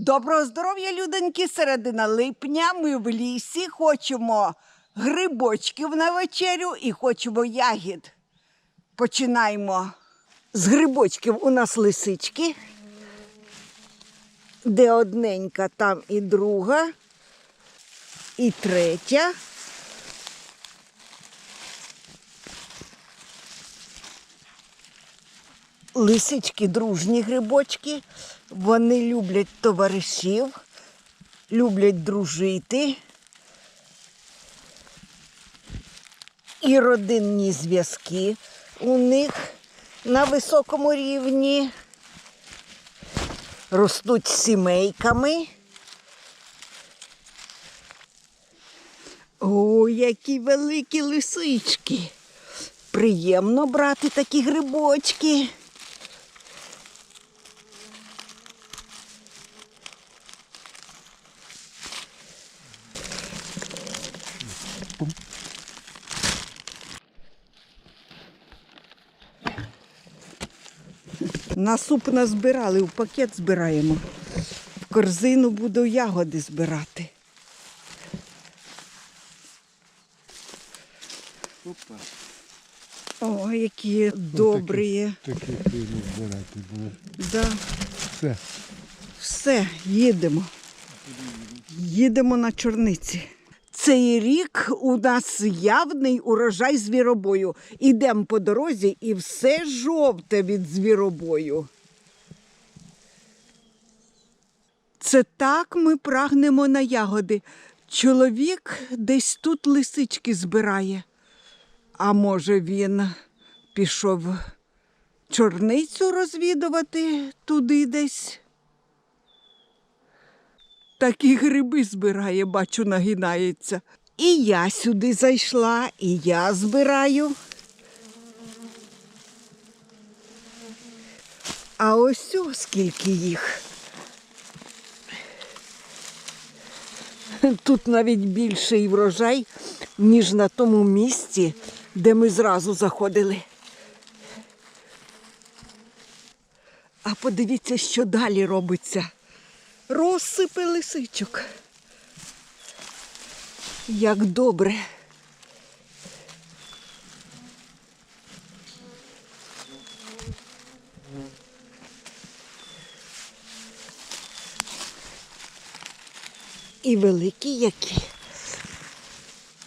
Доброго здоров'я, людоньки! Середина липня. Ми в лісі хочемо грибочків на вечерю і хочемо ягід. Починаємо з грибочків. У нас лисички. Де одненька, там і друга, і третя. Лисички дружні грибочки, вони люблять товаришів, люблять дружити. І родинні зв'язки у них на високому рівні. Ростуть сімейками. О, які великі лисички. Приємно брати такі грибочки. На суп назбирали, в пакет збираємо. В корзину буду ягоди збирати. Опа. О, які добрі. Такі пиво збирати було. Да. Все. Все, їдемо. Їдемо на чорниці. Цей рік у нас явний урожай звіробою. Ідемо по дорозі і все жовте від звіробою. Це так ми прагнемо на ягоди. Чоловік десь тут лисички збирає. А може він пішов чорницю розвідувати туди десь? Такі гриби збирає, бачу, нагинається. І я сюди зайшла, і я збираю. А ось о, скільки їх. Тут навіть більший врожай, ніж на тому місці, де ми зразу заходили. А подивіться, що далі робиться. Розсипи лисичок. Як добре. І великі які.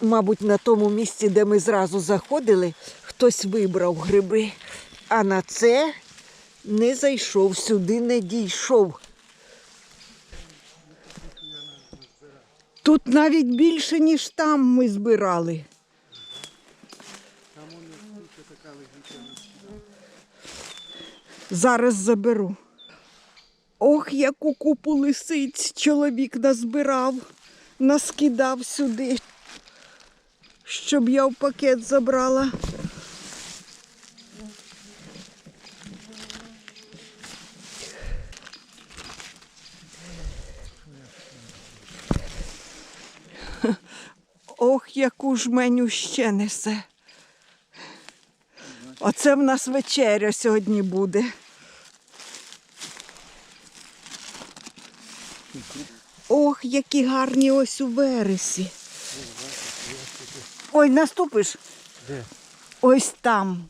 Мабуть, на тому місці, де ми зразу заходили, хтось вибрав гриби, а на це не зайшов, сюди не дійшов. Тут навіть більше, ніж там ми збирали. Зараз заберу. Ох, яку купу лисиць чоловік назбирав, наскидав сюди, щоб я в пакет забрала. Яку жменю ще несе. Оце в нас вечеря сьогодні буде. Ох, які гарні ось у вересі. Ой, наступиш? Де? Ось там.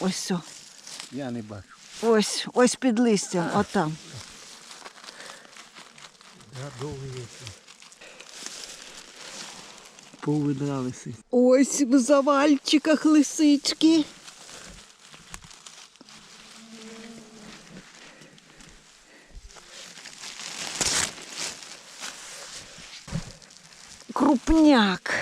Ось. о. Я не бачу. Ось, ось під листям, отам. Я довго є. Повидралися. Ось в завальчиках лисички. Крупняк.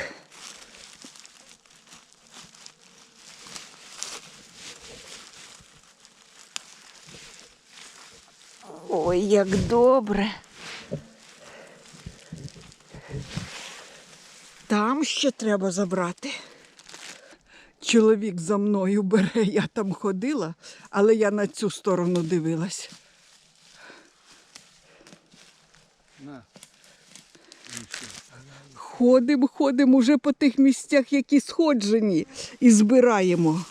Ой, як добре. Там ще треба забрати. Чоловік за мною бере, я там ходила, але я на цю сторону дивилась. На. Ходимо, ходимо уже по тих місцях, які сходжені, і збираємо.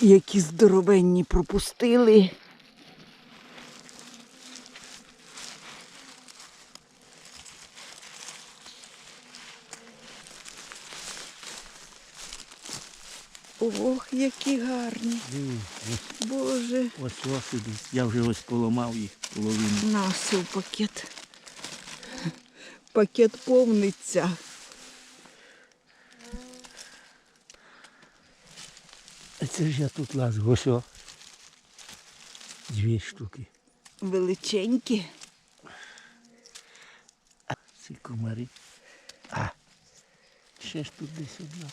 Які здоровенні пропустили. Ох, які гарні. Диви, ось, Боже. ось ось. Я вже ось поламав їх половину. На все пакет. Пакет повниться. А це ж я тут лазу. Ось о. Дві штуки. Величенькі. А ці комарі. А. Ще ж тут десь одна.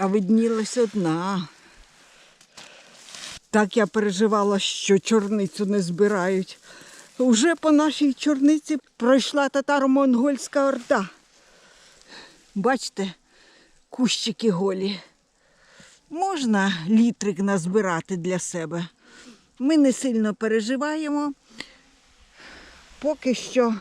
А виднілась одна. Так я переживала, що чорницю не збирають. Уже по нашій чорниці пройшла татаро-монгольська орда. Бачите, кущики голі. Можна літрик назбирати для себе. Ми не сильно переживаємо. Поки що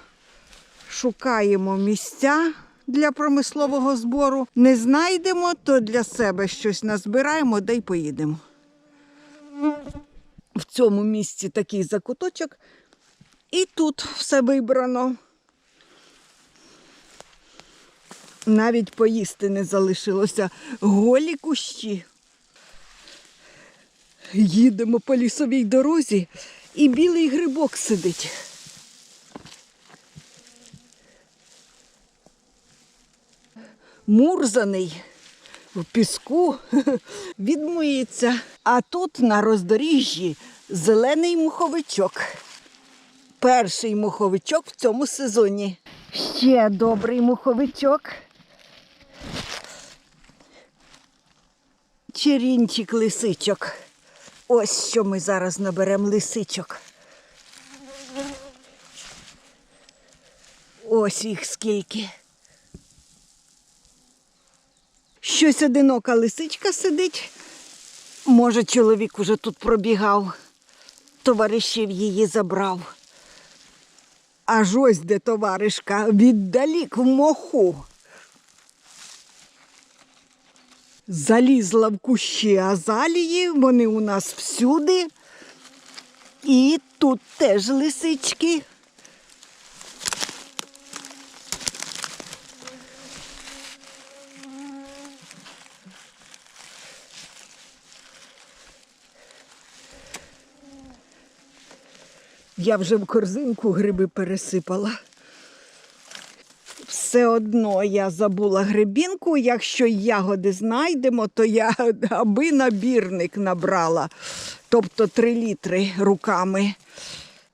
шукаємо місця для промислового збору. Не знайдемо, то для себе щось назбираємо, да й поїдемо. В цьому місці такий закуточок. І тут все вибрано. Навіть поїсти не залишилося голі кущі. Їдемо по лісовій дорозі, і білий грибок сидить. Мурзаний в піску відмиється. А тут на роздоріжжі зелений муховичок. Перший муховичок в цьому сезоні. Ще добрий муховичок. Черінчик лисичок. Ось що ми зараз наберемо лисичок. Ось їх скільки. Щось одинока лисичка сидить. Може, чоловік уже тут пробігав, товаришів її забрав. Аж ось де товаришка, віддалік в моху. Залізла в кущі азалії, вони у нас всюди. І тут теж лисички. Я вже в корзинку гриби пересипала. Все одно я забула грибінку. Якщо ягоди знайдемо, то я аби набірник набрала, тобто 3 літри руками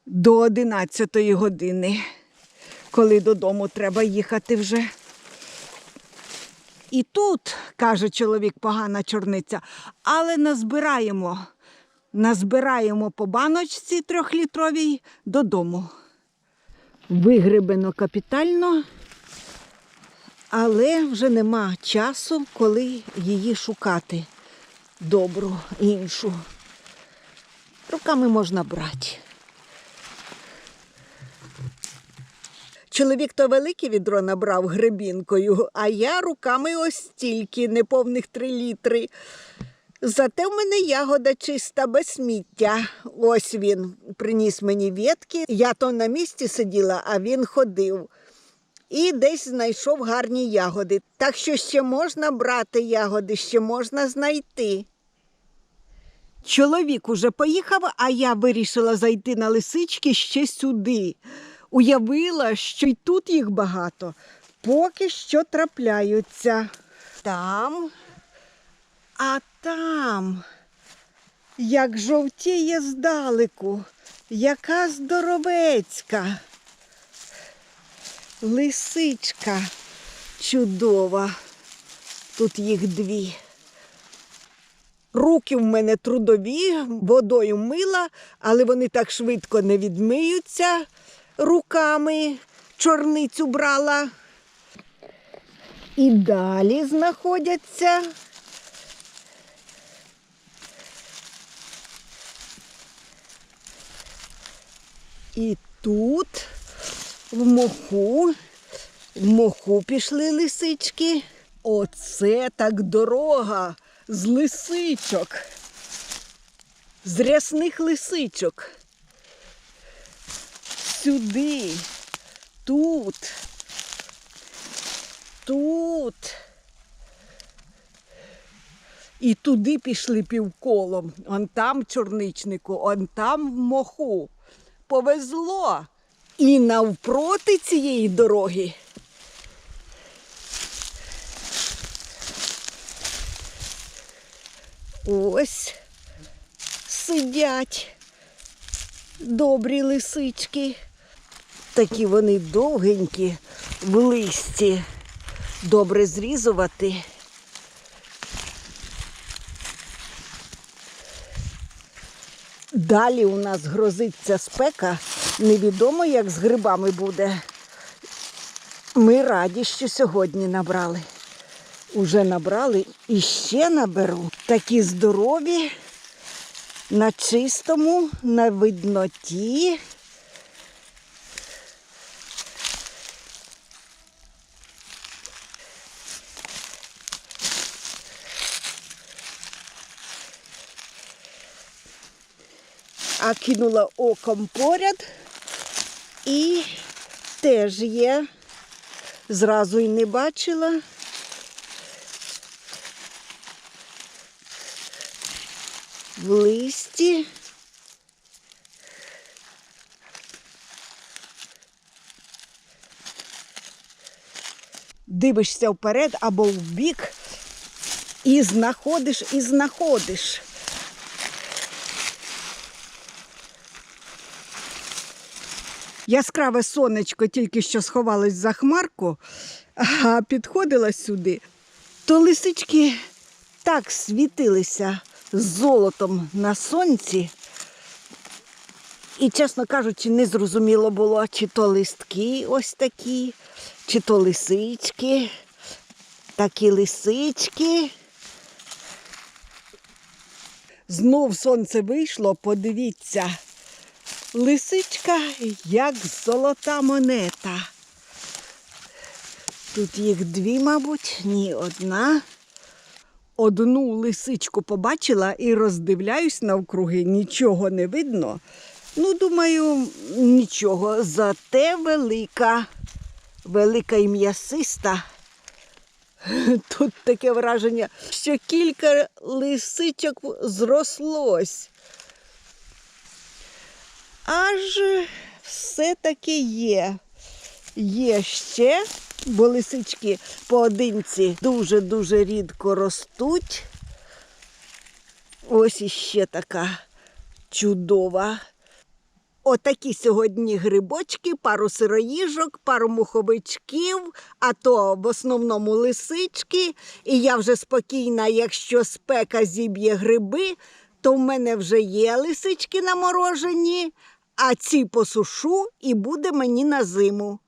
до 11 години, коли додому треба їхати вже. І тут, каже чоловік, погана чорниця, але назбираємо. Назбираємо по баночці трьохлітровій додому. Вигребено капітально, але вже нема часу, коли її шукати добру іншу. Руками можна брати. Чоловік то велике відро набрав гребінкою, а я руками ось стільки, неповних три літри. Зате в мене ягода чиста без сміття. Ось він приніс мені ветки. Я то на місці сиділа, а він ходив. І десь знайшов гарні ягоди. Так що ще можна брати ягоди, ще можна знайти. Чоловік уже поїхав, а я вирішила зайти на лисички ще сюди. Уявила, що й тут їх багато. Поки що трапляються. Там а там, як жовтіє здалеку, яка здоровецька. Лисичка чудова. Тут їх дві. Руки в мене трудові, водою мила, але вони так швидко не відмиються руками. Чорницю брала. І далі знаходяться. І тут в моху, в моху пішли лисички. Оце так дорога з лисичок, з рясних лисичок. Сюди, тут. тут. І туди пішли півколом. Он там чорничнику, он там в моху. Повезло. І навпроти цієї дороги. Ось сидять добрі лисички. Такі вони довгенькі в листі. Добре зрізувати. Далі у нас грозиться спека. Невідомо, як з грибами буде. Ми раді, що сьогодні набрали. Уже набрали і ще наберу. Такі здорові, на чистому, на видноті. А кинула оком поряд і теж є. Зразу й не бачила. В листі. Дивишся вперед або вбік і знаходиш, і знаходиш. Яскраве сонечко тільки що сховалось за хмарку, а підходила сюди, то лисички так світилися золотом на сонці. І, чесно кажучи, не зрозуміло було, чи то листки ось такі, чи то лисички, такі лисички. Знов сонце вийшло, подивіться. Лисичка, як золота монета. Тут їх дві, мабуть, ні, одна. Одну лисичку побачила і роздивляюсь навкруги, нічого не видно. Ну, думаю, нічого, зате велика, велика і м'ясиста. Тут таке враження, що кілька лисичок зрослось. Аж все-таки є. Є ще, бо лисички поодинці дуже-дуже рідко ростуть. Ось іще така чудова. Отакі сьогодні грибочки, пару сироїжок, пару муховичків, а то в основному лисички. І я вже спокійна, якщо спека зіб'є гриби, то в мене вже є лисички наморожені, а ці посушу і буде мені на зиму.